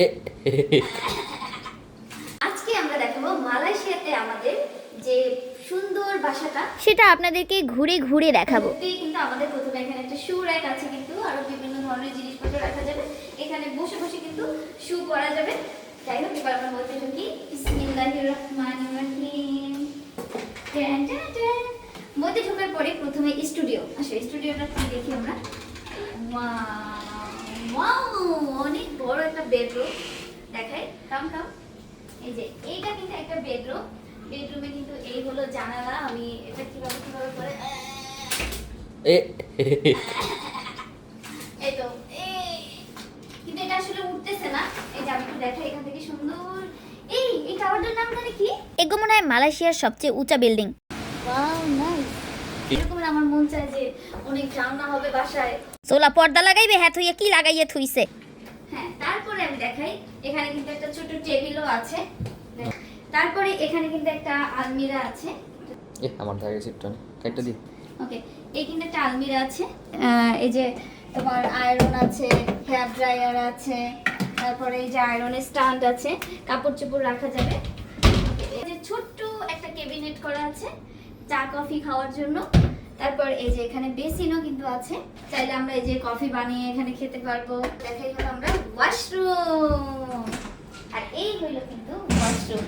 এ আজকে আমরা দেখাবো মালয়েশিয়াতে আমাদের যে সুন্দর বাসাটা সেটা আপনাদেরকে ঘুরে ঘুরে দেখাবো। কিন্তু আমাদের প্রথমে এখানে একটা শু র্যাক আছে কিন্তু আরও বিভিন্ন ধরনের জিনিসপত্র রাখা যাবে। এখানে বসে বসে কিন্তু শু পরা যাবে। যাই হোক এবার আমরা বলতে থাকি বিসমিল্লাহির রহমানির রহিম। মধ্যে ঢোকার পরে প্রথমে স্টুডিও আসলে স্টুডিওটা দেখি আমরা? একটা বেডরুম দেখাই। কাম কাম এই যে এইটা কিন্তু একটা বেডরুম বেডরুমে কিন্তু এই হলো জানালা। আমি এটা কীভাবে কীভাবে করে এ এই তো কিন্তু এটা আসলে উঠতেছে না। এই যে আমি একটু দেখাই এখান থেকে সুন্দর। এই এই টাওয়ারটার নাম জানি কি? এগো মনে হয় মালয়েশিয়ার সবচেয়ে উঁচা বিল্ডিং ওয়াও নাইস এরকম আমার মন চায় যে অনেক জানলা হবে বাসায়। সোলা পর্দা লাগাইবে হ্যাঁ থুইয়ে কি লাগাইয়া থুইছে? হ্যাঁ তারপরে আমি দেখাই। এখানে কিন্তু একটা ছোট টেবিলও আছে। তারপরে এখানে কিন্তু একটা আলমিরা আছে। এ আমার ধারে সিটটা কাটটা দি ওকে এই কিন্তু একটা আলমিরা আছে। এই যে তোমার আয়রন আছে হেয়ার ড্রায়ার আছে তারপরে এই যে আয়রনের স্ট্যান্ড আছে কাপড় চোপড় রাখা যাবে। এই যে ছোট্ট একটা ক্যাবিনেট করা আছে চা কফি খাওয়ার জন্য। তারপর এই যে এখানে বেসিনও কিন্তু আছে। চাইলে আমরা এই যে কফি বানিয়ে এখানে খেতে পারব। দেখাই হলো আমরা ওয়াশরুম আর এই হলো কিন্তু ওয়াশরুম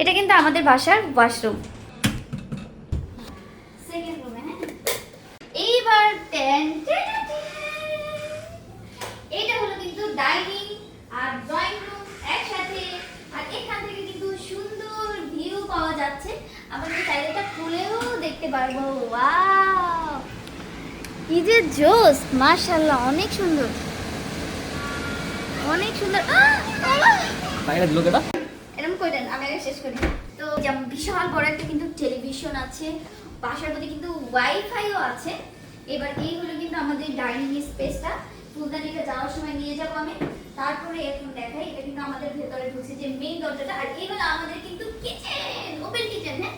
এটা কিন্তু আমাদের বাসার ওয়াশরুম সেকেন্ড রুমে হ্যাঁ? এইবার টেন এটা হলো কিন্তু ডাইনিং আর ড্রয়িং রুম একসাথে আর এখান থেকে কিন্তু সুন্দর ভিউ পাওয়া যাচ্ছে আমরা চাইলে এটা খুলেও দেখতে পারব। ওয়াও কি যে জোস মাশাআল্লাহ অনেক সুন্দর। অনেক সুন্দর! বাইরে দিল কেটা এরকম করে দেন আমি আগে শেষ করি। তো যেমন বিশাল বড় একটা কিন্তু টেলিভিশন আছে বাসার মধ্যে কিন্তু ওয়াইফাইও আছে। এবার এই হলো কিন্তু আমাদের ডাইনিং স্পেসটা ফুলদানিটা যাওয়ার সময় নিয়ে যাব আমি। তারপরে এখন দেখাই এটা কিন্তু আমাদের ভেতরে ঢুকছে যে মেইন দরজাটা। আর এই হলো আমাদের কিন্তু কিচেন ওপেন কিচেন হ্যাঁ?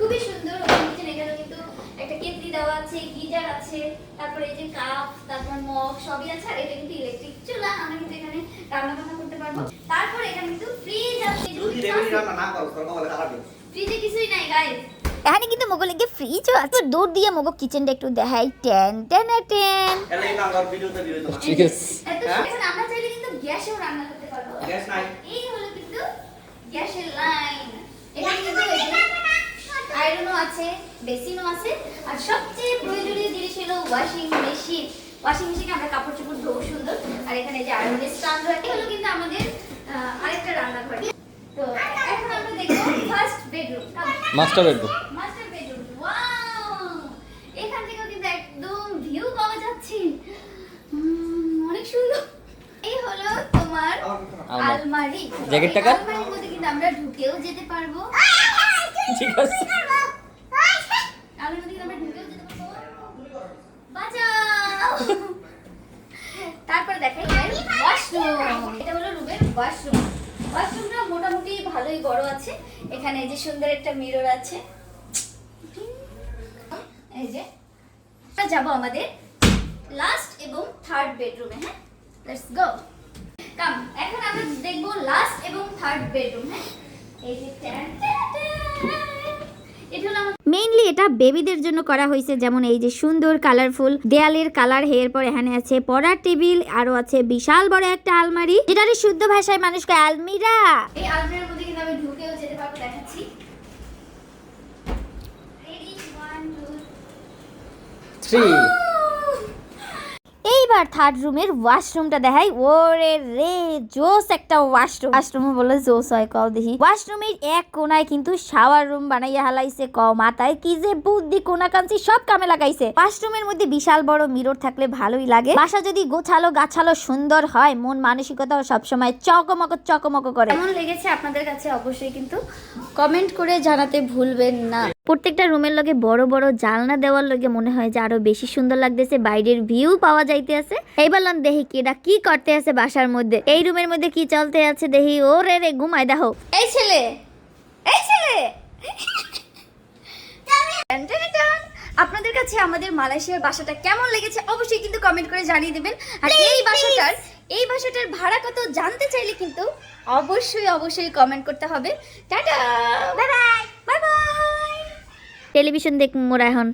খুবই সুন্দর ওপেন কিচেন এখানে কিন্তু একটা কেটলি দেওয়া আছে গিজার আছে তারপরে এই যে কাপ তারপর মগ সবই আছে আর এটা কিন্তু ইলেকট্রিক চুলা আমরা কিন্তু এখানে রান্না বান্না করতে পারব। তারপরে এখানে কিন্তু ফ্রিজ আছে রান্না না করো খারাপ ফ্রিজে কিছুই নাই গাইস এখানে কিন্তু মোগলিকে ফ্রিজও আছে দূর দিয়ে মোগো কিচেনটা একটু দেখাই। Ten ten ten. ঠিক আছে হ্যাঁ? এখন আমরা চাইলে কিন্তু গ্যাসেও রান্না করতে পারব। গ্যাস নাই। এই হলো কিন্তু গ্যাসের লাইন এখানে কিন্তু আয়রনও আছে বেসিনও আছে আর সবচেয়ে প্রয়োজনীয় জিনিস হলো ওয়াশিং মেশিন ওয়াশিং মেশিনে আমরা কাপড় চোপড় ধোবো সুন্দর। আর এখানে যে আয়রনের স্ট্যান্ড রয়েছে হলো কিন্তু আমাদের আরেকটা রান্নাঘর। তো এখন আমরা দেখব first bedroom master bedroom master bedroom wow এখান থেকেও কিন্তু একদম ভিউ পাওয়া যাচ্ছে। উম, অনেক সুন্দর। এই হলো তোমার আলমারি। আলমারি। জ্যাকেট এই আলমারির মধ্যে কিন্তু আমরা ঢুকেও যেতে পারব। ঠিক আছে আলমারির মধ্যে কিন্তু আমরা ঢুকেও যেতে পারব বাঁচাও তারপরে দেখাই ওয়াশরুম এটা হলো রুমের ওয়াশরুম ওয়াশরুমটা মোটামুটি ভালোই বড় আছে। এখানে এই যে সুন্দর একটা মিরর আছে। এই যে। যাব আমাদের লাস্ট এবং থার্ড বেডরুমে হ্যাঁ? লেটস গো কাম এখন আমরা দেখব লাস্ট এবং থার্ড বেডরুম হ্যাঁ এই যে এটা বেবিদের জন্য করা হয়েছে। যেমন এই যে সুন্দর কালারফুল দেয়ালের কালার হের পর এখানে আছে পড়ার টেবিল আরও আছে বিশাল বড় একটা আলমারি। যেটারে শুদ্ধ ভাষায় মানুষকে আলমিরা। এই আলমিরার মধ্যে কিন্তু আমি ঢুকেও যেতে পারব দেখাচ্ছি? এইবার থার্ড রুমের ওয়াশরুমটা দেখাই। ওরে রে, জোস একটা ওয়াশরুম ওয়াশরুম বলে জোস হয়, কও দেখি। ওয়াশরুমের এক কোনায় কিন্তু শাওয়ার রুম বানাইয়া হালাইছে ক মাথায়। কি যে বুদ্ধি কোনা কাঞ্চি সব কামে লাগাইছে। ওয়াশরুমের মধ্যে বিশাল বড় মিরর থাকলে ভালোই লাগে। বাসা যদি গোছালো, গাছালো, সুন্দর হয়, মন মানসিকতাও সবসময় চকমক চকমক করে। কেমন লেগেছে আপনাদের কাছে? অবশ্যই কিন্তু কমেন্ট করে জানাতে ভুলবেন না। প্রত্যেকটা রুমের লগে বড় বড় জালনা দেওয়ার লগে মনে হয় যে আরও বেশি সুন্দর লাগতেছে বাইরের ভিউ পাওয়া যাইতে আছে। এইবার লন দেখি এটা কি করতে আছে বাসার মধ্যে। এই রুমের মধ্যে কি চলতে আছে দেখি ও রে রে ঘুমাই দেখো এই ছেলে! এই ছেলে। আপনাদের কাছে আমাদের মালয়েশিয়ার বাসাটা কেমন লেগেছে অবশ্যই কিন্তু কমেন্ট করে জানিয়ে দেবেন। আর এই বাসাটার এই বাসাটার ভাড়া কত জানতে চাইলে কিন্তু অবশ্যই অবশ্যই কমেন্ট করতে হবে। Tata! Bye bye bye bye television দেখ মোরা এখন।